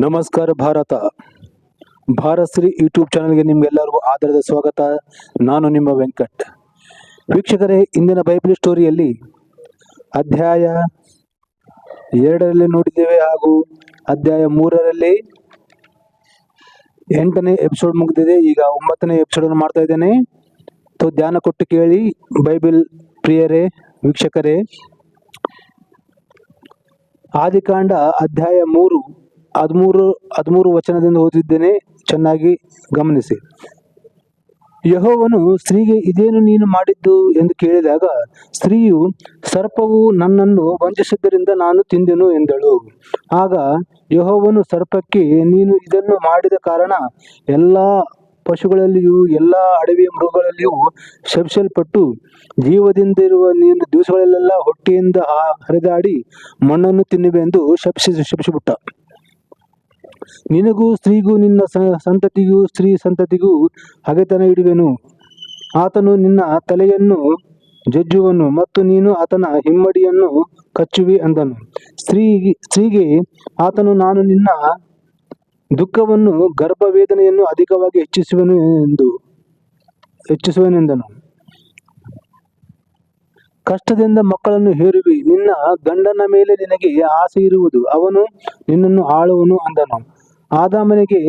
ನಮಸ್ಕಾರ ಭಾರತ. ಭಾರಶ್ರೀ ಯೂಟ್ಯೂಬ್ ಚಾನಲ್ಗೆ ನಿಮ್ಗೆಲ್ಲರಿಗೂ ಆಧಾರದ ಸ್ವಾಗತ. ನಾನು ನಿಮ್ಮ ವೆಂಕಟ್. ವೀಕ್ಷಕರೇ, ಇಂದಿನ ಬೈಬಲ್ ಸ್ಟೋರಿಯಲ್ಲಿ ಅಧ್ಯಾಯ ಎರಡರಲ್ಲಿ ನೋಡಿದ್ದೇವೆ ಹಾಗೂ ಅಧ್ಯಾಯ ಮೂರರಲ್ಲಿ ಎಂಟನೇ ಎಪಿಸೋಡ್ ಮುಗಿದಿದೆ. ಈಗ ಒಂಬತ್ತನೇ ಎಪಿಸೋಡ್ ಮಾಡ್ತಾ ಇದ್ದೇನೆ. ಸೊ ಧ್ಯಾನ ಕೊಟ್ಟು ಕೇಳಿ, ಬೈಬಲ್ ಪ್ರಿಯರೇ, ವೀಕ್ಷಕರೇ. ಆದಿಕಾಂಡ ಅಧ್ಯಾಯ ಮೂರು. ಹದಿಮೂರು ಹದಿಮೂರು ವಚನದಿಂದ ಓದಿದ್ದೇನೆ ಚೆನ್ನಾಗಿ ಗಮನಿಸಿ. ಯಹೋವನು, ಸ್ತ್ರೀಗೆ ಇದೇನು ನೀನು ಮಾಡಿದ್ದು? ಎಂದು ಕೇಳಿದಾಗ, ಸ್ತ್ರೀಯು, ಸರ್ಪವು ನನ್ನನ್ನು ವಂಚಿಸಿದ್ದರಿಂದ ನಾನು ತಿಂದೆನು ಎಂದಳು. ಆಗ ಯಹೋವನು ಸರ್ಪಕ್ಕೆ, ನೀನು ಇದನ್ನು ಮಾಡಿದ ಕಾರಣ ಎಲ್ಲ ಪಶುಗಳಲ್ಲಿಯೂ, ಎಲ್ಲ ಅಡವಿಯ ಮೃಗಗಳಲ್ಲಿಯೂ ಶಪಿಸಲ್ಪಟ್ಟು, ಜೀವದಿಂದಿರುವ ನೀನು ದಿವಸಗಳಲ್ಲೆಲ್ಲ ಹೊಟ್ಟೆಯಿಂದ ಹರಿದಾಡಿ ಮಣ್ಣನ್ನು ತಿನ್ನುವೆಂದು ಶಪಿಸಿ, ಶಪಿಸಿಬಿಟ್ಟ. ನಿನಗೂ ಸ್ತ್ರೀಗೂ ನಿನ್ನ ಸಂತತಿಗೂ, ಸ್ತ್ರೀ ಸಂತತಿಗೂ ಹಗೆತನ ಇಡುವೆನು. ಆತನು ನಿನ್ನ ತಲೆಯನ್ನು ಜಜ್ಜುವನು ಮತ್ತು ನೀನು ಆತನ ಹಿಮ್ಮಡಿಯನ್ನು ಕಚ್ಚುವಿ ಅಂದನು. ಸ್ತ್ರೀ ಸ್ತ್ರೀಗೆ ಆತನು ನಾನು ನಿನ್ನ ದುಃಖವನ್ನು, ಗರ್ಭವೇದನೆಯನ್ನು ಅಧಿಕವಾಗಿ ಹೆಚ್ಚಿಸುವೆನು ಎಂದು, ಹೆಚ್ಚಿಸುವನೆಂದನು. ಕಷ್ಟದಿಂದ ಮಕ್ಕಳನ್ನು ಹೇರುವಿ. ನಿನ್ನ ಗಂಡನ ಮೇಲೆ ನಿನಗೆ ಆಸೆ ಇರುವುದು. ಅವನು ನಿನ್ನನ್ನು ಆಳುವನು ಅಂದನು. ಆದಾಮನಿಗೆ,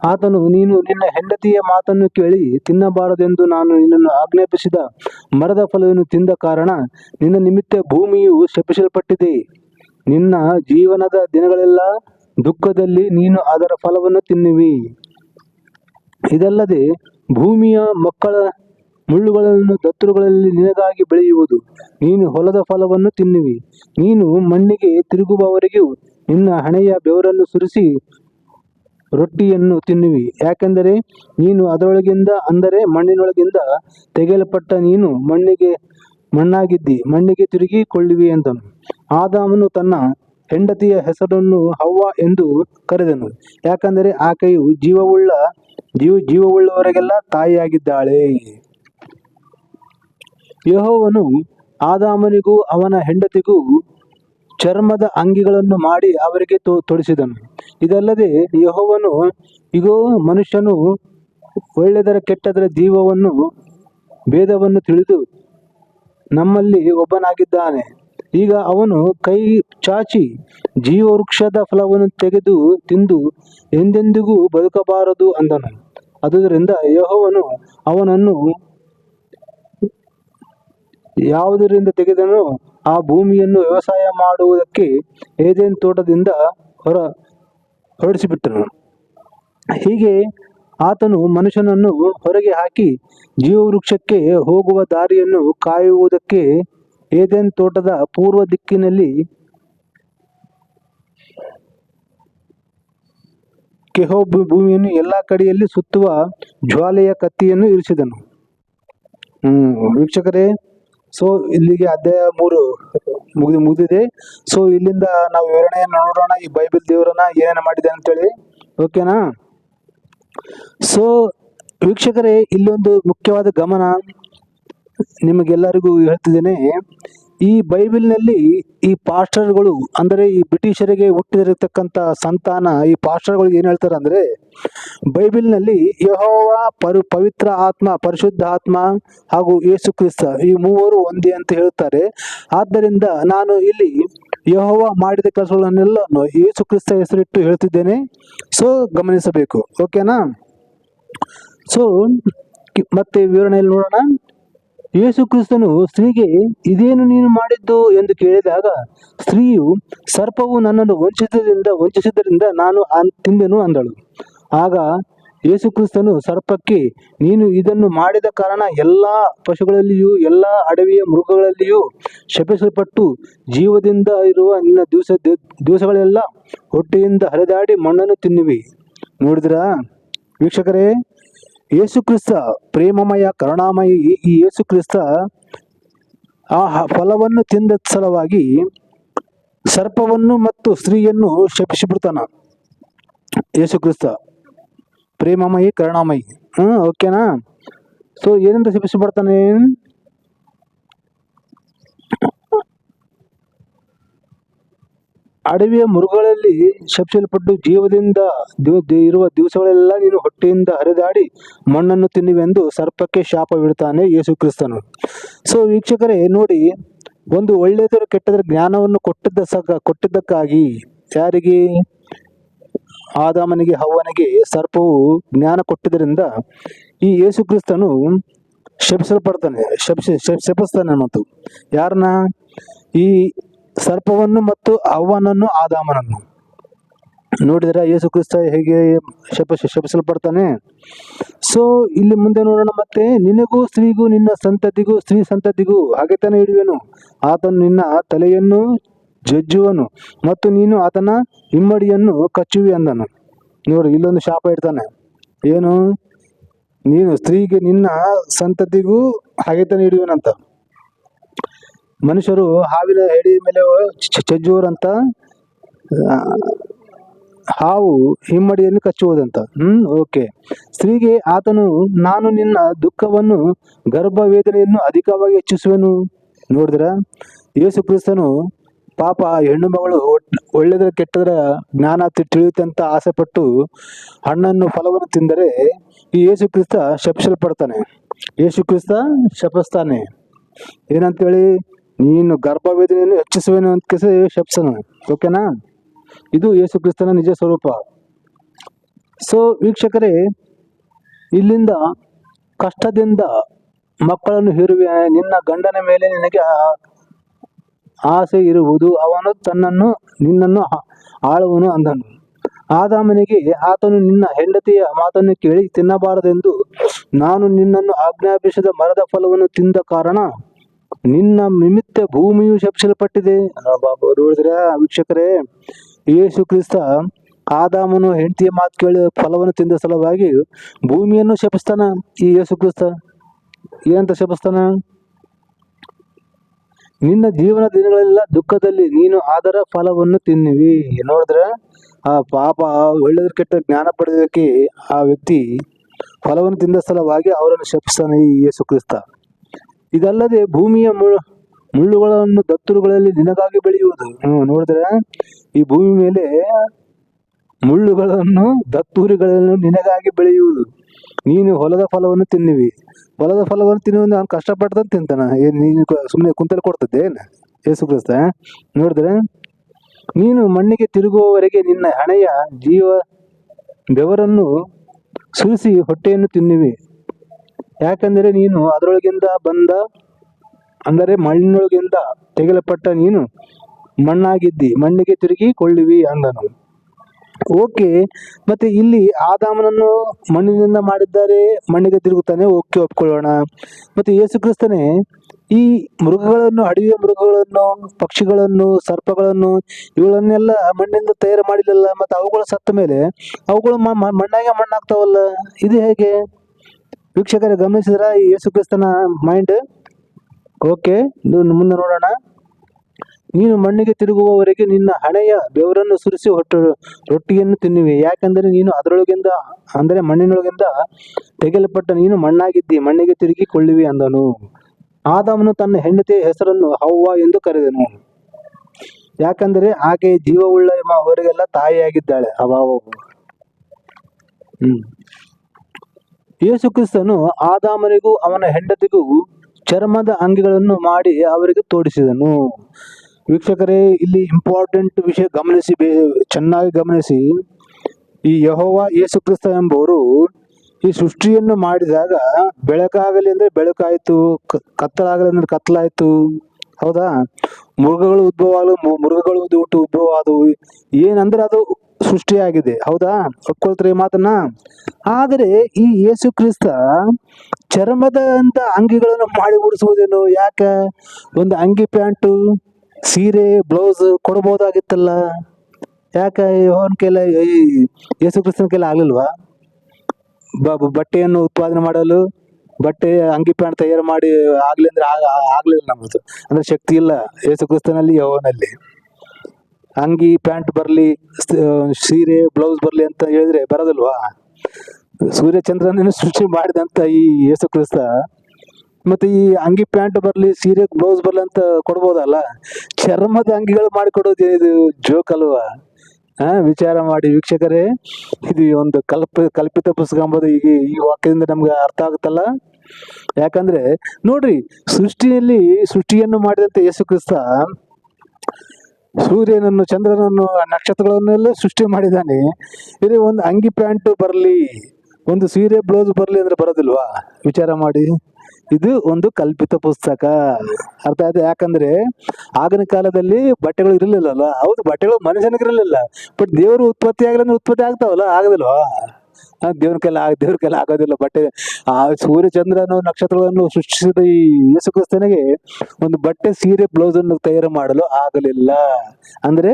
ಆತನು ನೀನು ನಿನ್ನ ಹೆಂಡತಿಯ ಮಾತನ್ನು ಕೇಳಿ ತಿನ್ನಬಾರದೆಂದು ನಾನು ನಿನ್ನನ್ನು ಆಜ್ಞಾಪಿಸಿದ ಮರದ ಫಲವನ್ನು ತಿಂದ ಕಾರಣ ನಿನ್ನ ನಿಮಿತ್ತ ಭೂಮಿಯು ಶಪಿಸಲ್ಪಟ್ಟಿದೆ. ನಿನ್ನ ಜೀವನದ ದಿನಗಳೆಲ್ಲ ದುಃಖದಲ್ಲಿ ನೀನು ಅದರ ಫಲವನ್ನು ತಿನ್ನುವಿ. ಇದಲ್ಲದೆ ಭೂಮಿಯ ಮಕ್ಕಳ ಮುಳ್ಳುಗಳನ್ನು ದತ್ತುಗಳಲ್ಲಿ ನಿನಗಾಗಿ ಬೆಳೆಯುವುದು. ನೀನು ಹೊಲದ ಫಲವನ್ನು ತಿನ್ನುವಿ. ನೀನು ಮಣ್ಣಿಗೆ ತಿರುಗುವವರೆಗೂ ನಿನ್ನ ಹಣೆಯ ಬೆವರನ್ನು ಸುರಿಸಿ ರೊಟ್ಟಿಯನ್ನು ತಿನ್ನುವಿ. ಯಾಕೆಂದರೆ ನೀನು ಅದರೊಳಗಿಂದ, ಅಂದರೆ ಮಣ್ಣಿನೊಳಗಿಂದ ತೆಗೆಯಲ್ಪಟ್ಟ ನೀನು ಮಣ್ಣಿಗೆ ಮಣ್ಣಾಗಿದ್ದಿ, ಮಣ್ಣಿಗೆ ತಿರುಗಿಕೊಳ್ಳುವಿ ಎಂದನು. ಆದಾಮನು ತನ್ನ ಹೆಂಡತಿಯ ಹೆಸರನ್ನು ಹವ್ವ ಎಂದು ಕರೆದನು. ಯಾಕಂದರೆ ಆಕೆಯು ಜೀವವುಳ್ಳ, ಜೀವ, ಜೀವವುಳ್ಳವರೆಗೆಲ್ಲ ತಾಯಿಯಾಗಿದ್ದಾಳೆ. ಯಹೋವನು ಆದಾಮನಿಗೂ ಅವನ ಹೆಂಡತಿಗೂ ಚರ್ಮದ ಅಂಗಿಗಳನ್ನು ಮಾಡಿ ಅವರಿಗೆ ತೊಡಿಸಿದನು. ಇದಲ್ಲದೆ ಯಹೋವನು, ಇಗೋ, ಮನುಷ್ಯನು ಒಳ್ಳೆಯದರ ಕೆಟ್ಟದರ ಜೀವವನ್ನು ಭೇದವನ್ನು ತಿಳಿದು ನಮ್ಮಲ್ಲಿ ಒಬ್ಬನಾಗಿದ್ದಾನೆ. ಈಗ ಅವನು ಕೈ ಚಾಚಿ ಜೀವವೃಕ್ಷದ ಫಲವನ್ನು ತೆಗೆದು ತಿಂದು ಎಂದೆಂದಿಗೂ ಬದುಕಬಾರದು ಅಂದನು. ಅದುದರಿಂದ ಯಹೋವನು ಅವನನ್ನು ಯಾವುದರಿಂದ ತೆಗೆದನೋ ಆ ಭೂಮಿಯನ್ನು ವ್ಯವಸಾಯ ಮಾಡುವುದಕ್ಕೆ ಏದೇನ್ ತೋಟದಿಂದ ಹೊರ ಹೊರಡಿಸಿಬಿಟ್ಟನು. ಹೀಗೆ ಆತನು ಮನುಷ್ಯನನ್ನು ಹೊರಗೆ ಹಾಕಿ ಜೀವವೃಕ್ಷಕ್ಕೆ ಹೋಗುವ ದಾರಿಯನ್ನು ಕಾಯುವುದಕ್ಕೆ ಏದೇನ್ ತೋಟದ ಪೂರ್ವ ದಿಕ್ಕಿನಲ್ಲಿ ಕೆಹೋ ಭೂಮಿಯನ್ನು ಎಲ್ಲಾ ಕಡೆಯಲ್ಲಿ ಸುತ್ತುವ ಜ್ವಾಲೆಯ ಕತ್ತಿಯನ್ನು ಇರಿಸಿದನು. ಹ್ಮ್, ವೀಕ್ಷಕರೇ ಸೊ ಇಲ್ಲಿಗೆ ಅಧ್ಯಾಯ ಮೂರು ಮುಗಿದು ಮುಗಿದಿದೆ. ಸೊ ಇಲ್ಲಿಂದ ನಾವು ವಿವರಣೆಯನ್ನು ನೋಡೋಣ. ಈ ಬೈಬಲ್ ದೇವರನ್ನ ಏನೇನು ಮಾಡಿದೆ ಅಂತೇಳಿ. ಓಕೆನಾ ಸೊ ವೀಕ್ಷಕರೇ, ಇಲ್ಲೊಂದು ಮುಖ್ಯವಾದ ಗಮನ ನಿಮಗೆಲ್ಲರಿಗೂ ಹೇಳ್ತಿದ್ದೇನೆ. ಈ ಬೈಬಲ್ನಲ್ಲಿ ಈ ಪಾಸ್ಟರ್ಗಳು, ಅಂದರೆ ಈ ಬ್ರಿಟಿಷರಿಗೆ ಹುಟ್ಟಿದಿರತಕ್ಕಂಥ ಸಂತಾನ, ಈ ಪಾಸ್ಟರ್ಗಳು ಏನು ಹೇಳ್ತಾರೆ ಅಂದರೆ ಬೈಬಲ್ನಲ್ಲಿ ಯಹೋವ ಪರು, ಪವಿತ್ರ ಆತ್ಮ ಪರಿಶುದ್ಧ ಆತ್ಮ ಹಾಗೂ ಯೇಸು ಕ್ರಿಸ್ತ ಈ ಮೂವರು ಒಂದೇ ಅಂತ ಹೇಳ್ತಾರೆ. ಆದ್ದರಿಂದ ನಾನು ಇಲ್ಲಿ ಯಹೋವ ಮಾಡಿದ ಕೆಲಸಗಳನ್ನೆಲ್ಲ ಯೇಸು ಕ್ರಿಸ್ತ ಹೆಸರಿಟ್ಟು ಹೇಳ್ತಿದ್ದೇನೆ. ಸೊ, ಗಮನಿಸಬೇಕು. ಓಕೆನಾ? ಸೊ, ಮತ್ತೆ ವಿವರಣೆಯಲ್ಲಿ ನೋಡೋಣ. ಯೇಸು ಕ್ರಿಸ್ತನು, ಸ್ತ್ರೀಗೆ ಇದೇನು ನೀನು ಮಾಡಿದ್ದು? ಎಂದು ಕೇಳಿದಾಗ, ಸ್ತ್ರೀಯು ಸರ್ಪವು ನನ್ನನ್ನು ವಂಚಿಸಿದ್ದರಿಂದ ವಂಚಿಸಿದ್ದರಿಂದ ನಾನು ತಿಂದೆನು ಅಂದಳು. ಆಗ ಯೇಸು ಕ್ರಿಸ್ತನು, ಸರ್ಪಕ್ಕೆ ನೀನು ಇದನ್ನು ಮಾಡಿದ ಕಾರಣ ಎಲ್ಲ ಪಶುಗಳಲ್ಲಿಯೂ, ಎಲ್ಲ ಅಡವಿಯ ಮೃಗಗಳಲ್ಲಿಯೂ ಶಪಿಸಲ್ಪಟ್ಟು, ಜೀವದಿಂದ ಇರುವ ನಿನ್ನ ದಿವಸ, ದಿವಸಗಳೆಲ್ಲ ಹೊಟ್ಟೆಯಿಂದ ಹರಿದಾಡಿ ಮಣ್ಣನ್ನು ತಿನ್ನುವಿ. ನೋಡಿದ್ರಾ? ವೀಕ್ಷಕರೇ ಯೇಸು ಕ್ರಿಸ್ತ ಪ್ರೇಮಮಯ, ಕರುಣಾಮಯ ಈ ಯೇಸುಕ್ರಿಸ್ತ ಆ ಫಲವನ್ನು ತಿಂದ ಸಲುವಾಗಿ ಸರ್ಪವನ್ನು ಮತ್ತು ಸ್ತ್ರೀಯನ್ನು ಶಪಿಸಿಬಿಡ್ತಾನ. ಯೇಸುಕ್ರಿಸ್ತ, ಪ್ರೇಮಮಯಿ, ಕರುಣಾಮಯಿ. ಹ್ಮ್, ಓಕೆನಾ? ಸೊ ಏನಂತ ಶಪಿಸಿಬಿಡ್ತಾನೆ? ಅಡವಿಯ ಮುರುಗಳಲ್ಲಿ ಶಪಿಸಲ್ಪಟ್ಟು ಜೀವದಿಂದ ಇರುವ ದಿವಸಗಳೆಲ್ಲ ನೀನು ಹೊಟ್ಟೆಯಿಂದ ಹರಿದಾಡಿ ಮಣ್ಣನ್ನು ತಿನ್ನುವೆಂದು ಸರ್ಪಕ್ಕೆ ಶಾಪವಿಡುತ್ತಾನೆ ಯೇಸು ಕ್ರಿಸ್ತನು ಸೊ ವೀಕ್ಷಕರೇ, ನೋಡಿ, ಒಂದು ಒಳ್ಳೆಯದರ ಕೆಟ್ಟದರ ಜ್ಞಾನವನ್ನು ಕೊಟ್ಟಿದ್ದ ಸಕ ಕೊಟ್ಟಿದ್ದಕ್ಕಾಗಿ ಯಾರಿಗೆ? ಆದಾಮನಿಗೆ, ಹವ್ವನಿಗೆ ಸರ್ಪವು ಜ್ಞಾನ ಕೊಟ್ಟಿದ್ದರಿಂದ ಈ ಯೇಸು ಕ್ರಿಸ್ತನು ಶಪಿಸಲ್ಪಡ್ತಾನೆ, ಶಪಿಸಿ ಶಪ್- ಶಪಿಸ್ತಾನೆ ಮತ್ತು ಯಾರನ್ನ? ಈ ಸರ್ಪವನ್ನು ಮತ್ತು ಅವ್ವನನ್ನು, ಆದಾಮನನ್ನು. ನೋಡಿದರೆ ಯೇಸು ಕ್ರಿಸ್ತ ಹೇಗೆ ಶಪ ಶಪಿಸಲ್ಪಡ್ತಾನೆ? ಸೊ, ಇಲ್ಲಿ ಮುಂದೆ ನೋಡೋಣ ಮತ್ತೆ, ನಿನಗೂ ಸ್ತ್ರೀಗೂ, ನಿನ್ನ ಸಂತತಿಗೂ, ಸ್ತ್ರೀ ಸಂತತಿಗೂ ಹಗೆತನ ಹಿಡಿಯುವನು ಆತನು ನಿನ್ನ ತಲೆಯನ್ನು ಜಜ್ಜುವನು ಮತ್ತು ನೀನು ಆತನ ಹಿಮ್ಮಡಿಯನ್ನು ಕಚ್ಚುವಿ ಅಂದನು. ನೋಡು, ಇಲ್ಲೊಂದು ಶಾಪ ಇಡ್ತಾನೆ. ಏನು? ನೀನು ಸ್ತ್ರೀಗೆ ನಿನ್ನ ಸಂತತಿಗೂ ಹಗೆತನ ಹಿಡಿಯುವನಂತ ಮನುಷ್ಯರು ಹಾವಿನ ಹೆಡಿ ಮೇಲೆ ಚಜ್ಜುವರಂತ ಆ, ಹಾವು ಹಿಮ್ಮಡಿಯನ್ನು ಕಚ್ಚುವುದಂತ. ಹ್ಮ್ ಓಕೆ. ಸ್ತ್ರೀಗೆ ಆತನು ನಾನು ನಿನ್ನ ದುಃಖವನ್ನು ಗರ್ಭ ವೇದನೆಯನ್ನು ಅಧಿಕವಾಗಿ ಹೆಚ್ಚಿಸುವೆನು. ನೋಡಿದ್ರ? ಯೇಸು ಕ್ರಿಸ್ತನು ಪಾಪ ಹೆಣ್ಣು ಮಗಳು ಒಳ್ಳೆದರ ಕೆಟ್ಟದರ ಜ್ಞಾನ ತಿಳಿಯುತ್ತೆ ತಿಳಿಯುತ್ತಂತ ಆಸೆಪಟ್ಟು ಹಣ್ಣನ್ನು ಫಲವನ್ನು ತಿಂದರೆ ಈ ಯೇಸು ಕ್ರಿಸ್ತ ಶಪಿಸಲ್ಪಡ್ತಾನೆ. ಯೇಸು ಕ್ರಿಸ್ತ ಶಪಿಸ್ತಾನೆ. ಏನಂತೇಳಿ? ನೀನು ಗರ್ಭವೇದನೆಯನ್ನು ಹೆಚ್ಚಿಸುವೆನು ಅಂತ ಶಪ್ಸನು. ಓಕೆನಾ? ಇದು ಯೇಸು ಕ್ರಿಸ್ತನ ನಿಜ ಸ್ವರೂಪ. ಸೊ ವೀಕ್ಷಕರೇ, ಇಲ್ಲಿಂದ ಕಷ್ಟದಿಂದ ಮಕ್ಕಳನ್ನು ಹೇರುವೆ, ನಿನ್ನ ಗಂಡನ ಮೇಲೆ ನಿನಗೆ ಆಸೆ ಇರುವುದು, ಅವನು ತನ್ನನ್ನು, ನಿನ್ನನ್ನು ಆಳುವನು ಅಂದನು. ಆದಾಮನಿಗೆ ಆತನು ನಿನ್ನ ಹೆಂಡತಿಯ ಮಾತನ್ನು ಕೇಳಿ ತಿನ್ನಬಾರದೆಂದು, ನಾನು ನಿನ್ನನ್ನು ಆಜ್ಞಾಪಿಸಿದ ಮರದ ಫಲವನ್ನು ತಿಂದ ಕಾರಣ ನಿನ್ನ ನಿಮಿತ್ತ ಭೂಮಿಯು ಶಪಿಸಲ್ಪಟ್ಟಿದೆ. ನೋಡಿದ್ರೆ ವೀಕ್ಷಕರೇ, ಯೇಸು ಕ್ರಿಸ್ತ ಆದಾಮನು ಹೆಂಡತಿಯ ಮಾತು ಕೇಳಿ ಫಲವನ್ನು ತಿಂದ ಸಲುವಾಗಿ ಭೂಮಿಯನ್ನು ಶಪಿಸ್ತಾನ ಈ ಯೇಸು ಕ್ರಿಸ್ತ? ಏನಂತ ಶಪಿಸ್ತಾನ? ನಿನ್ನ ಜೀವನ ದಿನಗಳೆಲ್ಲ ದುಃಖದಲ್ಲಿ ನೀನು ಅದರ ಫಲವನ್ನು ತಿನ್ನುವಿ. ನೋಡಿದ್ರೆ, ಆ ಪಾಪ ಒಳ್ಳೆದ್ರ ಕೆಟ್ಟ ಜ್ಞಾನ ಪಡೆದಕ್ಕೆ ಆ ವ್ಯಕ್ತಿ ಫಲವನ್ನು ತಿಂದ ಸಲುವಾಗಿ ಅವರನ್ನು ಶಪಿಸ್ತಾನೆ ಈ ಯೇಸು ಕ್ರಿಸ್ತ. ಇದಲ್ಲದೆ ಭೂಮಿಯ ಮುಳ್ಳುಗಳನ್ನು ದತ್ತುರುಗಳಲ್ಲಿ ನಿನಗಾಗಿ ಬೆಳೆಯುವುದು. ನೋಡಿದ್ರೆ? ಈ ಭೂಮಿ ಮೇಲೆ ಮುಳ್ಳುಗಳನ್ನು ದತ್ತೂರಿಗಳನ್ನು ನಿನಗಾಗಿ ಬೆಳೆಯುವುದು. ನೀನು ಹೊಲದ ಫಲವನ್ನು ತಿನ್ನುವಿ. ಹೊಲದ ಫಲವನ್ನು ತಿನ್ನುವ ನಾನು ಕಷ್ಟಪಡ್ತಂತ ತಿಂತಾನ. ಏನ್ ನೀನು ಸುಮ್ಮನೆ ಕುಂತಲ್ಲಿ ಕೊಡ್ತದೆ ಏನು? ಯೇಸು ಕ್ರಿಸ್ತ ನೋಡಿದ್ರೆ? ನೀನು ಮಣ್ಣಿಗೆ ತಿರುಗುವವರೆಗೆ ನಿನ್ನ ಹಣೆಯ ಜೀವ ಬೆವರನ್ನು ಸುರಿಸಿ ಹೊಟ್ಟೆಯನ್ನು ತಿನ್ನುವಿ. ಯಾಕಂದರೆ ನೀನು ಅದರೊಳಗಿಂದ ಬಂದ, ಅಂದರೆ ಮಣ್ಣಿನೊಳಗಿಂದ ತೆಗೆಯಲ್ಪಟ್ಟ ನೀನು ಮಣ್ಣಾಗಿದ್ದಿ, ಮಣ್ಣಿಗೆ ತಿರುಗಿ ಕೊಳ್ಳುವಿ ಅಂದನು. ಓಕೆ, ಮತ್ತೆ ಇಲ್ಲಿ ಆದಾಮನನ್ನು ಮಣ್ಣಿನಿಂದ ಮಾಡಿದ್ದಾರೆ, ಮಣ್ಣಿಗೆ ತಿರುಗುತ್ತಾನೆ, ಓಕೆ, ಒಪ್ಕೊಳ್ಳೋಣ. ಮತ್ತೆ ಯೇಸು ಕ್ರಿಸ್ತನೇ, ಈ ಮೃಗಗಳನ್ನು, ಅಡವಿಯ ಮೃಗಗಳನ್ನು, ಪಕ್ಷಿಗಳನ್ನು, ಸರ್ಪಗಳನ್ನು, ಇವುಗಳನ್ನೆಲ್ಲ ಮಣ್ಣಿಂದ ತಯಾರು ಮಾಡಿಲ್ಲಲ್ಲ, ಮತ್ತೆ ಅವುಗಳು ಸತ್ತ ಮೇಲೆ ಅವುಗಳು ಮಣ್ಣಾಗೆ ಮಣ್ಣಾಗ್ತಾವಲ್ಲ, ಇದು ಹೇಗೆ? ವೀಕ್ಷಕರೇ, ಗಮನಿಸಿದ್ರ ಯೇಸು ಕ್ರಿಸ್ತನ ಮೈಂಡ್ ಓಕೆ ಮುಂದೆ ನೋಡೋಣ. ನೀನು ಮಣ್ಣಿಗೆ ತಿರುಗುವವರೆಗೆ ನಿನ್ನ ಹಣೆಯ ಬೆವರನ್ನು ಸುರಿಸಿ ಹೊಟ್ಟು, ರೊಟ್ಟಿಯನ್ನು ತಿನ್ನುವೆ. ಯಾಕಂದರೆ ನೀನು ಅದರೊಳಗಿಂದ, ಅಂದರೆ ಮಣ್ಣಿನೊಳಗಿಂದ ತೆಗೆಯಲ್ಪಟ್ಟ ನೀನು ಮಣ್ಣಾಗಿದ್ದಿ, ಮಣ್ಣಿಗೆ ತಿರುಗಿ ಕೊಳ್ಳುವಿ ಅಂದನು. ಆದಾಮನು ತನ್ನ ಹೆಂಡತಿಯ ಹೆಸರನ್ನು ಹವ್ವ ಎಂದು ಕರೆದನು. ಯಾಕಂದರೆ ಆಕೆ ಜೀವವುಳ್ಳ ಅವರಿಗೆಲ್ಲ ತಾಯಿಯಾಗಿದ್ದಾಳೆ. ಅವಾವ ಹ್ಮ್. ಯೇಸು ಕ್ರಿಸ್ತನು ಆದಾಮನಿಗೂ ಅವನ ಹೆಂಡತಿಗೂ ಚರ್ಮದ ಅಂಗಿಗಳನ್ನು ಮಾಡಿ ಅವರಿಗೆ ತೋಡಿಸಿದನು. ವೀಕ್ಷಕರೇ, ಇಲ್ಲಿ ಇಂಪಾರ್ಟೆಂಟ್ ವಿಷಯ ಗಮನಿಸಿ ಚೆನ್ನಾಗಿ ಗಮನಿಸಿ. ಈ ಯಹೋವ ಯೇಸು ಕ್ರಿಸ್ತ ಎಂಬುವರು ಈ ಸೃಷ್ಟಿಯನ್ನು ಮಾಡಿದಾಗ ಬೆಳಕಾಗಲಿ ಅಂದ್ರೆ ಬೆಳಕಾಯಿತು ಕತ್ತಲಾಗಲಿ ಅಂದ್ರೆ ಕತ್ತಲಾಯಿತು. ಹೌದಾ? ಮೃಗಗಳು ಉದ್ಭವ ಆಗಲು ಮೃಗಗಳು ಉದ್ಭವ ಆದವು ಏನಂದ್ರೆ ಅದು ಸೃಷ್ಟಿಯಾಗಿದೆ. ಹೌದಾ? ಒಪ್ಕೊಳ್ತಾರೆ ಮಾತನ್ನ? ಆದರೆ ಈ ಯೇಸು ಕ್ರಿಸ್ತ ಚರ್ಮದ ಅಂತ ಅಂಗಿಗಳನ್ನು ಮಾಡಿ ಉಡಿಸುವುದೇನು? ಯಾಕೆ? ಒಂದು ಅಂಗಿ ಪ್ಯಾಂಟು, ಸೀರೆ, ಬ್ಲೌಸ್ ಕೊಡ್ಬೋದಾಗಿತ್ತಲ್ಲ? ಯಾಕ ಅವನ ಕೈಲ ಯೇಸು ಕ್ರಿಸ್ತನ ಕೈಲ ಆಗ್ಲಿಲ್ವಾ? ಬಟ್ಟೆಯನ್ನು ಉತ್ಪಾದನೆ ಮಾಡಲು, ಬಟ್ಟೆ, ಅಂಗಿ ಪ್ಯಾಂಟ್ ತಯಾರು ಮಾಡಿ ಆಗ್ಲಿ ಅಂದ್ರೆ ಆಗ- ಆಗ್ಲಿಲ್ಲ ನಮ್ಮದು ಅಂದ್ರೆ ಶಕ್ತಿ ಇಲ್ಲ ಯೇಸು ಕ್ರಿಸ್ತನಲ್ಲಿ, ಯಹೋವನಲ್ಲಿ. ಅಂಗಿ ಪ್ಯಾಂಟ್ ಬರ್ಲಿ ಸೀರೆ, ಬ್ಲೌಸ್ ಬರ್ಲಿ ಅಂತ ಹೇಳಿದ್ರೆ ಬರೋದಿಲ್ವಾ? ಸೂರ್ಯ ಚಂದ್ರನನ್ನು ಸೃಷ್ಟಿ ಮಾಡಿದಂತ ಈ ಯೇಸು ಕ್ರಿಸ್ತ. ಮತ್ತೆ ಈ ಅಂಗಿ ಪ್ಯಾಂಟ್ ಬರ್ಲಿ, ಸೀರೆ, ಬ್ಲೌಸ್ ಬರ್ಲಿ ಅಂತ ಕೊಡ್ಬೋದಲ್ಲ? ಚರ್ಮದ ಅಂಗಿಗಳು ಮಾಡಿಕೊಡೋದು ಇದು ಜೋಕ್ ಅಲ್ವಾ? ಹಾಂ ವಿಚಾರ ಮಾಡಿ ವೀಕ್ಷಕರೇ, ಇದು ಒಂದು ಕಲ್ಪ, ಕಲ್ಪಿತ ಪುಸ್ತಕ ಎಂಬುದು ಈಗ ಈ ವಾಕ್ಯದಿಂದ ನಮ್ಗೆ ಅರ್ಥ ಆಗುತ್ತಲ್ಲ? ಯಾಕಂದ್ರೆ, ನೋಡ್ರಿ, ಸೃಷ್ಟಿಯಲ್ಲಿ ಸೃಷ್ಟಿಯನ್ನು ಮಾಡಿದಂತ ಯೇಸು ಕ್ರಿಸ್ತ ಸೂರ್ಯನನ್ನು, ಚಂದ್ರನನ್ನು ನಕ್ಷತ್ರಗಳನ್ನೆಲ್ಲ ಸೃಷ್ಟಿ ಮಾಡಿದ್ದಾನೆ. ಇಲ್ಲಿ ಒಂದು ಅಂಗಿ ಪ್ಯಾಂಟು ಬರಲಿ, ಒಂದು ಸೀರೆ, ಬ್ಲೌಸ್ ಬರಲಿ ಅಂದ್ರೆ ಬರೋದಿಲ್ವಾ? ವಿಚಾರ ಮಾಡಿ. ಇದು ಒಂದು ಕಲ್ಪಿತ ಪುಸ್ತಕ. ಅರ್ಥ ಆಯ್ತು? ಯಾಕಂದ್ರೆ ಆಗಿನ ಕಾಲದಲ್ಲಿ ಬಟ್ಟೆಗಳು ಇರಲಿಲ್ಲಲ್ಲ. ಹೌದು, ಬಟ್ಟೆಗಳು ಮನುಷ್ಯನಿಗಿರಲಿಲ್ಲ ಬಟ್ ದೇವರು ಉತ್ಪತ್ತಿ ಆಗಲಿ ಅಂದ್ರೆ ಉತ್ಪತ್ತಿ ಆಗ್ತಾವಲ್ಲ, ಆಗೋದಿಲ್ವಾ? ದೇವ್ರ ಕೈಲ ದೇವ್ರ ಕೈಲ ಆಗೋದಿಲ್ಲ ಬಟ್ಟೆ ಆ ಸೂರ್ಯ ಅನ್ನೋ ನಕ್ಷತ್ರಗಳನ್ನು ಸೃಷ್ಟಿಸಿದ ಈ ಯೇಸು ಕ್ರಿಸ್ತನಿಗೆ ಒಂದು ಬಟ್ಟೆ ಸೀರೆ ಬ್ಲೌಸ್ ಅನ್ನು ತಯಾರು ಮಾಡಲು ಆಗಲಿಲ್ಲ. ಅಂದ್ರೆ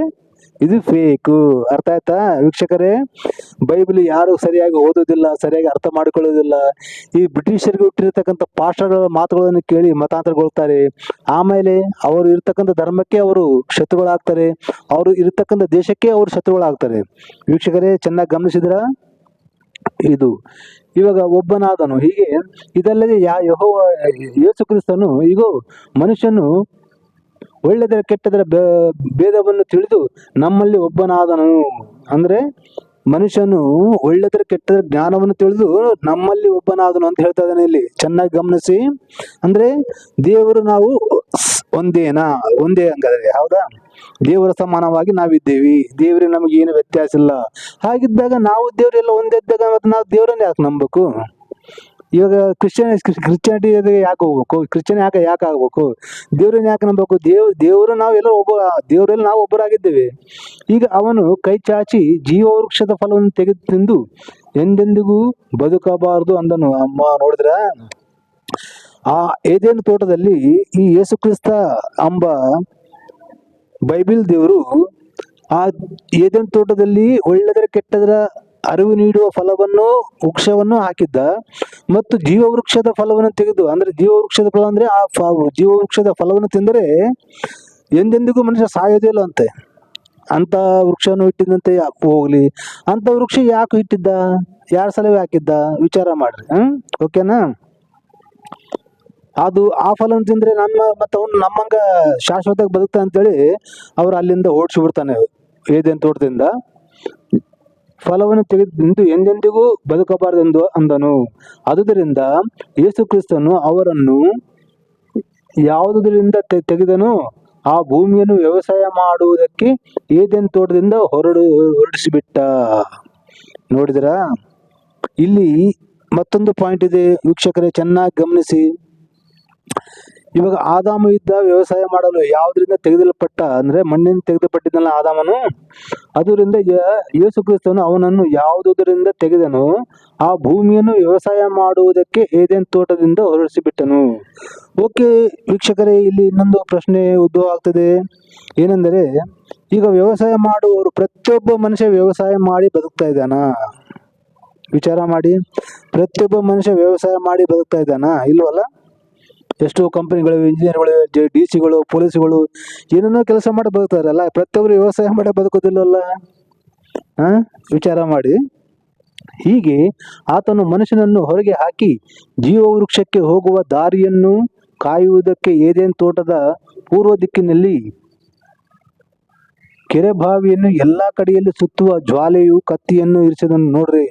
ಇದು ಫೇಕು. ಅರ್ಥ ಆಯ್ತಾ? ವೀಕ್ಷಕರೇ, ಬೈಬಲ್ ಯಾರು ಸರಿಯಾಗಿ ಓದೋದಿಲ್ಲ, ಸರಿಯಾಗಿ ಅರ್ಥ ಮಾಡಿಕೊಳ್ಳೋದಿಲ್ಲ ಈ ಬ್ರಿಟಿಷರಿಗೆ ಹುಟ್ಟಿರ್ತಕ್ಕಂಥ ಪಾಸ್ಟರ್ಗಳ ಮಾತುಗಳನ್ನು ಕೇಳಿ ಮತಾಂತರಗೊಳ್ತಾರೆ. ಆಮೇಲೆ ಅವರು ಇರ್ತಕ್ಕಂಥ ಧರ್ಮಕ್ಕೆ ಅವರು ಶತ್ರುಗಳಾಗ್ತಾರೆ. ಅವರು ಇರ್ತಕ್ಕಂಥ ದೇಶಕ್ಕೆ ಅವರು ಶತ್ರುಗಳಾಗ್ತಾರೆ. ವೀಕ್ಷಕರೇ, ಚೆನ್ನಾಗಿ ಗಮನಿಸಿದ್ರ? ಇದು. ಇವಾಗ ಒಬ್ಬನಾದನು, ಹೀಗೆ ಇದಲ್ಲದೆ ಯಾ ಯಹೋ ಯೇಸು ಕ್ರಿಸ್ತನು ಈಗ ಮನುಷ್ಯನು ಒಳ್ಳೆದರ ಕೆಟ್ಟದರ ಭೇದವನ್ನು ತಿಳಿದು ನಮ್ಮಲ್ಲಿ ಒಬ್ಬನಾದನು. ಅಂದ್ರೆ ಮನುಷ್ಯನು ಒಳ್ಳೆದರ ಕೆಟ್ಟದರ ಜ್ಞಾನವನ್ನು ತಿಳಿದು ನಮ್ಮಲ್ಲಿ ಒಬ್ಬನಾದನು ಅಂತ ಹೇಳ್ತಾ ಇದ್ದಾನೆ ಇಲ್ಲಿ. ಚೆನ್ನಾಗಿ ಗಮನಿಸಿ. ಅಂದ್ರೆ ದೇವರು ನಾವು ಒಂದೇನಾ? ಒಂದೇ ಹಂಗಾದ್ರೆ, ಹೌದಾ? ದೇವರ ಸಮಾನವಾಗಿ ನಾವಿದ್ದೇವೆ. ದೇವರಿಗೆ ನಮಗೆ ಏನು ವ್ಯತ್ಯಾಸ ಇಲ್ಲ. ಹಾಗಿದ್ದಾಗ ನಾವು ದೇವರೆಲ್ಲ ಒಂದೇ ಇದ್ದಾಗ ಮತ್ತೆ ನಾವು ದೇವರನ್ನ ಯಾಕೆ ನಂಬಬೇಕು? ಇವಾಗ ಕ್ರಿಶ್ಚಿಯನ್ ಕ್ರಿಶ್ಚಿಯಾನಿಟಿ ಯಾಕೆ ಹೋಗ್ಬೇಕು? ಕ್ರಿಶ್ಚಿಯನ್ ಯಾಕೆ ಯಾಕೆ ಆಗ್ಬೇಕು? ದೇವ್ರನ್ನ ಯಾಕೆ ನಂಬಬೇಕು? ದೇವ್ ದೇವರು ನಾವೆಲ್ಲ ಒಬ್ಬ, ದೇವರಲ್ಲಿ ನಾವು ಒಬ್ಬರಾಗಿದ್ದೇವೆ. ಈಗ ಅವನು ಕೈ ಚಾಚಿ ಜೀವ ವೃಕ್ಷದ ಫಲವನ್ನು ತೆಗೆದು ತಿಂದು ಎಂದೆಂದಿಗೂ ಬದುಕಬಾರದು ಅಂದನು. ಅಮ್ಮ ನೋಡಿದ್ರ? ಆ ಏದೇನು ತೋಟದಲ್ಲಿ ಈ ಯೇಸು ಕ್ರಿಸ್ತ ಎಂಬ ಬೈಬಿಲ್ ದೇವರು ಆ ಏದನ್ ತೋಟದಲ್ಲಿ ಒಳ್ಳೆದರ ಕೆಟ್ಟದರ ಅರಿವು ನೀಡುವ ಫಲವನ್ನು, ವೃಕ್ಷವನ್ನು ಹಾಕಿದ್ದ ಮತ್ತು ಜೀವವೃಕ್ಷದ ಫಲವನ್ನು ತೆಗೆದು, ಅಂದ್ರೆ ಜೀವವೃಕ್ಷದ ಫಲ ಅಂದ್ರೆ ಆ ಫ- ಜೀವವೃಕ್ಷದ ಫಲವನ್ನು ತಿಂದರೆ ಎಂದೆಂದಿಗೂ ಮನುಷ್ಯ ಸಾಯೋದೇ ಇಲ್ಲ ಅಂತೆ. ಅಂತ ವೃಕ್ಷವನ್ನು ಇಟ್ಟಿದ್ದಂತೆ ಯಾಕೆ ಹೋಗಲಿ ಅಂತ ವೃಕ್ಷ ಯಾಕೆ ಇಟ್ಟಿದ್ದ, ಯಾರ ಸಲಹೆ ಹಾಕಿದ್ದ, ವಿಚಾರ ಮಾಡ್ರಿ, ಹ್ಮ್? ಓಕೆನಾ ಅದು ಆ ಫಲವನ್ನು ತಿಂದ್ರೆ ನಮ್ಮ ಮತ್ತೆ ಅವ್ನು ನಮ್ಮಂಗ ಶಾಶ್ವತವಾಗಿ ಬದುಕ್ತಾ ಅಂತೇಳಿ ಅವ್ರು ಅಲ್ಲಿಂದ ಓಡಿಸಿ ಬಿಡ್ತಾನೆ ಏದೇನ್ ತೋಟದಿಂದ. ಫಲವನ್ನು ತೆಗೆದು ಎಂದೆಂದಿಗೂ ಬದುಕಬಾರದೆಂದು ಅಂದನು. ಆದುದರಿಂದ ಯೇಸು ಕ್ರಿಸ್ತನು ಅವರನ್ನು ಯಾವುದರಿಂದ ತೆಗೆದನು? ಆ ಭೂಮಿಯನ್ನು ವ್ಯವಸಾಯ ಮಾಡುವುದಕ್ಕೆ ಏದೇನು ತೋಟದಿಂದ ಹೊರಡು, ಹೊರಡಿಸಿಬಿಟ್ಟ. ನೋಡಿದ್ರ? ಇಲ್ಲಿ ಮತ್ತೊಂದು ಪಾಯಿಂಟ್ ಇದೆ. ವೀಕ್ಷಕರೇ, ಚೆನ್ನಾಗಿ ಗಮನಿಸಿ. ಇವಾಗ ಆದಾಮು ಇದ್ದ ವ್ಯವಸಾಯ ಮಾಡಲು ಯಾವುದರಿಂದ ತೆಗೆದಲ್ಪಟ್ಟ ಅಂದ್ರೆ ಮಣ್ಣಿನ ತೆಗೆದುಪಟ್ಟಿದ್ದಲ್ಲ ಆದಾಮನು? ಅದರಿಂದ ಯೇಸು ಕ್ರಿಸ್ತನು ಅವನನ್ನು ಯಾವುದರಿಂದ ತೆಗೆದನು ಆ ಭೂಮಿಯನ್ನು ವ್ಯವಸಾಯ ಮಾಡುವುದಕ್ಕೆ ಏದೇನ್ ತೋಟದಿಂದ ಹೊರಡಿಸಿಬಿಟ್ಟನು. ಓಕೆ ವೀಕ್ಷಕರೇ, ಇಲ್ಲಿ ಇನ್ನೊಂದು ಪ್ರಶ್ನೆ ಉದ್ಭವ ಆಗ್ತದೆ ಏನೆಂದರೆ, ಈಗ ವ್ಯವಸಾಯ ಮಾಡುವವರು ಪ್ರತಿಯೊಬ್ಬ ಮನುಷ್ಯ ವ್ಯವಸಾಯ ಮಾಡಿ ಬದುಕ್ತಾ ಇದ್ದಾನಾ? ವಿಚಾರ ಮಾಡಿ. ಪ್ರತಿಯೊಬ್ಬ ಮನುಷ್ಯ ವ್ಯವಸಾಯ ಮಾಡಿ ಬದುಕ್ತಾ ಇದ್ದಾನಾ? ಇಲ್ವಲ್ಲ? ಎಷ್ಟೋ ಕಂಪನಿಗಳು, ಇಂಜಿನಿಯರ್ಗಳು ಡಿ ಸಿಗಳು ಪೊಲೀಸ್ಗಳು ಏನೇನೋ ಕೆಲಸ ಮಾಡಿ ಬದುಕ್ತಾರಲ್ಲ ಪ್ರತಿಯೊಬ್ಬರು ವ್ಯವಸಾಯ ಮಾಡಿ ಬದುಕೋದಿಲ್ಲವಲ್ಲ ಆ? ವಿಚಾರ ಮಾಡಿ. ಹೀಗೆ ಆತನು ಮನುಷ್ಯನನ್ನು ಹೊರಗೆ ಹಾಕಿ ಜೀವ ವೃಕ್ಷಕ್ಕೆ ಹೋಗುವ ದಾರಿಯನ್ನು ಕಾಯುವುದಕ್ಕೆ ಏದೇನ್ ತೋಟದ ಪೂರ್ವ ದಿಕ್ಕಿನಲ್ಲಿ ಕೆರೆ ಬಾವಿಯನ್ನು ಎಲ್ಲಾ ಕಡೆಯಲ್ಲಿ ಸುತ್ತುವ ಜ್ವಾಲೆಯು ಕತ್ತಿಯನ್ನು ಇರಿಸಿದನ್ನು ನೋಡ್ರಿ.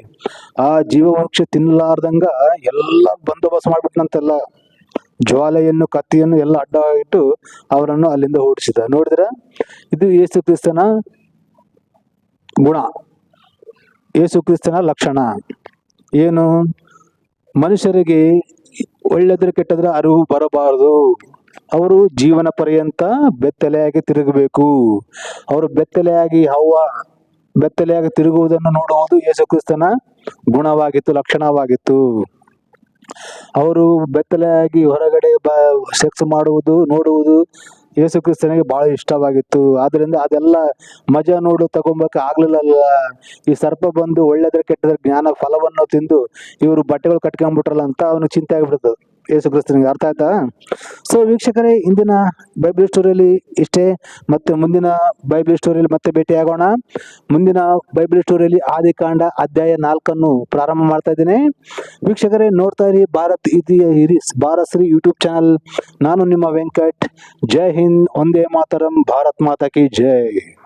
ಆ ಜೀವ ವೃಕ್ಷ ತಿನ್ನಲಾರ್ದಂಗ ಎಲ್ಲ ಬಂದೋಬಸ್ತ್ ಮಾಡ್ಬಿಟ್ನಂತೆಲ್ಲ. ಜ್ವಾಲೆಯನ್ನು, ಕತ್ತಿಯನ್ನು ಎಲ್ಲ ಅಡ್ಡ ಇಟ್ಟು ಅವರನ್ನು ಅಲ್ಲಿಂದ ಓಡಿಸಿದ. ನೋಡಿದ್ರ? ಇದು ಯೇಸು ಕ್ರಿಸ್ತನ ಗುಣ. ಯೇಸು ಕ್ರಿಸ್ತನ ಲಕ್ಷಣ. ಏನು? ಮನುಷ್ಯರಿಗೆ ಒಳ್ಳೆದ್ರ ಕೆಟ್ಟದ್ರ ಅರಿವು ಬರಬಾರದು. ಅವರು ಜೀವನ ಪರ್ಯಂತ ಬೆತ್ತಲೆಯಾಗಿ ತಿರುಗಬೇಕು. ಅವರು ಬೆತ್ತಲೆಯಾಗಿ ಹವ್ವ, ಬೆತ್ತಲೆಯಾಗಿ ತಿರುಗುವುದನ್ನು ನೋಡುವುದು ಯೇಸು ಕ್ರಿಸ್ತನ ಗುಣವಾಗಿತ್ತು, ಲಕ್ಷಣವಾಗಿತ್ತು. ಅವರು ಬೆತ್ತಲೆಯಾಗಿ ಹೊರಗಡೆ ಬ, ಸೆಕ್ಸ್ ಮಾಡುವುದು, ನೋಡುವುದು ಯೇಸು ಕ್ರಿಸ್ತನಿಗೆ ಬಹಳ ಇಷ್ಟವಾಗಿತ್ತು. ಆದ್ರಿಂದ ಅದೆಲ್ಲ ಮಜಾ ನೋಡು ತಗೊಂಬಕ್ಕೆ ಆಗ್ಲಿಲ್ಲಲ್ಲ ಈ ಸರ್ಪ ಬಂದು ಒಳ್ಳೆದ್ರ ಕೆಟ್ಟದ್ರ ಜ್ಞಾನ ಫಲವನ್ನು ತಿಂದು ಇವರು ಬಟ್ಟೆಗಳು ಕಟ್ಕೊಂಡ್ಬಿಟ್ರಲ್ಲ ಅಂತ ಅವನು ಚಿಂತೆ ಆಗ್ಬಿಡ್ತದೆ. ಯೇಸು ಕ್ರಿಸ್ತನಿಗೆ ಅರ್ಥ ಆಯ್ತಾ? ಸೊ ವೀಕ್ಷಕರೇ, ಇಂದಿನ ಬೈಬಲ್ ಸ್ಟೋರಿಯಲ್ಲಿ ಇಷ್ಟೇ, ಮತ್ತೆ ಮುಂದಿನ ಬೈಬಲ್ ಸ್ಟೋರಿಯಲ್ಲಿ ಮತ್ತೆ ಭೇಟಿಯಾಗೋಣ. ಮುಂದಿನ ಬೈಬಲ್ ಸ್ಟೋರಿಯಲ್ಲಿ ಆದಿಕಾಂಡ ಅಧ್ಯಾಯ ನಾಲ್ಕನ್ನು ಪ್ರಾರಂಭ ಮಾಡ್ತಾ ಇದ್ದೀನಿ. ವೀಕ್ಷಕರೇ, ನೋಡ್ತಾ ಇರಿ, ಭಾರತ್ ಇರಿ ಭಾರತ್ ಶ್ರೀ ಯೂಟ್ಯೂಬ್ ಚಾನಲ್ ನಾನು ನಿಮ್ಮ ವೆಂಕಟ್. ಜೈ ಹಿಂದ್, ಒಂದೇ ಮಾತರಂ, ಭಾರತ್ ಮಾತಾ ಕಿ ಜೈ.